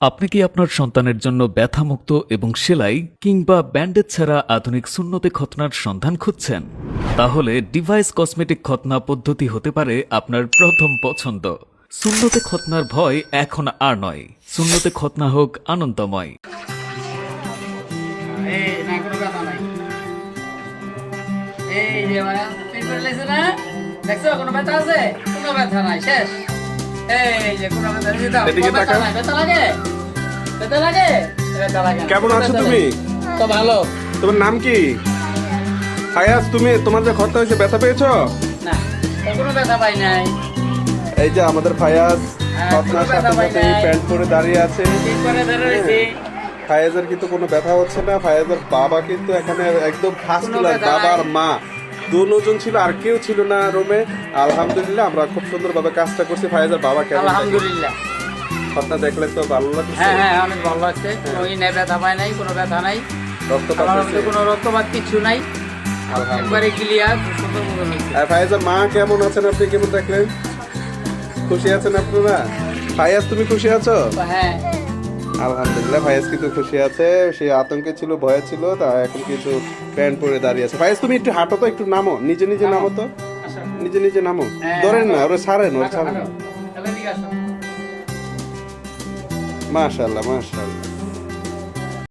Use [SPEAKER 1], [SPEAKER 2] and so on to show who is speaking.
[SPEAKER 1] আপনি কি আপনার সন্তানের জন্য ব্যথামুক্ত এবং সেলাই কিংবা ব্যান্ডেজ ছাড়া আধুনিক শূন্যতে খতনার সন্ধান খুঁজছেন? তাহলে ডিভাইস কসমেটিক খতনা পদ্ধতি হতে পারে আপনার প্রথম পছন্দ। শূন্যতে খতনার ভয় এখন আর নয়। শূন্যতে খতনা হোক আনন্দময়।
[SPEAKER 2] এই যে দেখছ, কোনো ব্যথা আছে? কোনো ব্যথা নাই, শেষ।
[SPEAKER 3] কেমন আছো তুমি?
[SPEAKER 2] তো ভালো।
[SPEAKER 3] তোমার নাম কি? ফায়াজ তুমি তোমার যে খরচা হয়েছে ব্যথা পেয়েছ?
[SPEAKER 2] না কোনো ব্যথা পাই নাই।
[SPEAKER 3] এই যে আমাদের ফায়াজ
[SPEAKER 2] কোনো ব্যথা
[SPEAKER 3] সাথে প্যান্ট পরে দাঁড়িয়ে আছে। ফায়াজের কিন্তু কোনো ব্যথা হচ্ছে না। ফায়াজের বাবা কিন্তু এখানে একদম ফার্স্ট ক্লাস
[SPEAKER 2] ব্যথা
[SPEAKER 3] বাবা আর
[SPEAKER 2] নাই।
[SPEAKER 3] মা। দুজন ছিল আর কেউ ছিল না রুমে। আলহামদুলিল্লাহ আমরা খুব সুন্দরভাবে কাজটা করছি। ফায়াজের বাবা কেমন
[SPEAKER 2] আলহামদুলিল্লাহ।
[SPEAKER 3] দেখলে তো ভালো লাগছে।
[SPEAKER 2] হ্যাঁ হ্যাঁ অনেক ভালো লাগছে। ওই নেই ব্যথা পাই নাই কোনো ব্যথা নাই।
[SPEAKER 3] রক্তপাত
[SPEAKER 2] কোনো রক্তপাত কিছু নাই। একবারে ক্লিয়ার সুন্দর
[SPEAKER 3] আর ফায়াজের মা কেমন আছেন আপনি? কেমন দেখলেন? খুশি আছেন আপনারা? ফায়াজ তুমি খুশি আছো?
[SPEAKER 2] হ্যাঁ।
[SPEAKER 3] আলহামদুলিল্লাহ ভাইয়াস কিন্তু খুশি আছে। সে আতঙ্কে ছিল ভয়ে ছিল তা এখন কিছু প্যান্ট পরে দাঁড়িয়ে আছে। ফায়েজ তুমি একটু হাঁটো তো একটু নামো। নিজে নিজে নামো তো। নিজে নিজে নামো।
[SPEAKER 2] হ্যাঁ,
[SPEAKER 3] ধরেন না ওরে সারেন ওরে
[SPEAKER 2] সারেন
[SPEAKER 3] মাশাল্লাহ
[SPEAKER 2] হাঁটো।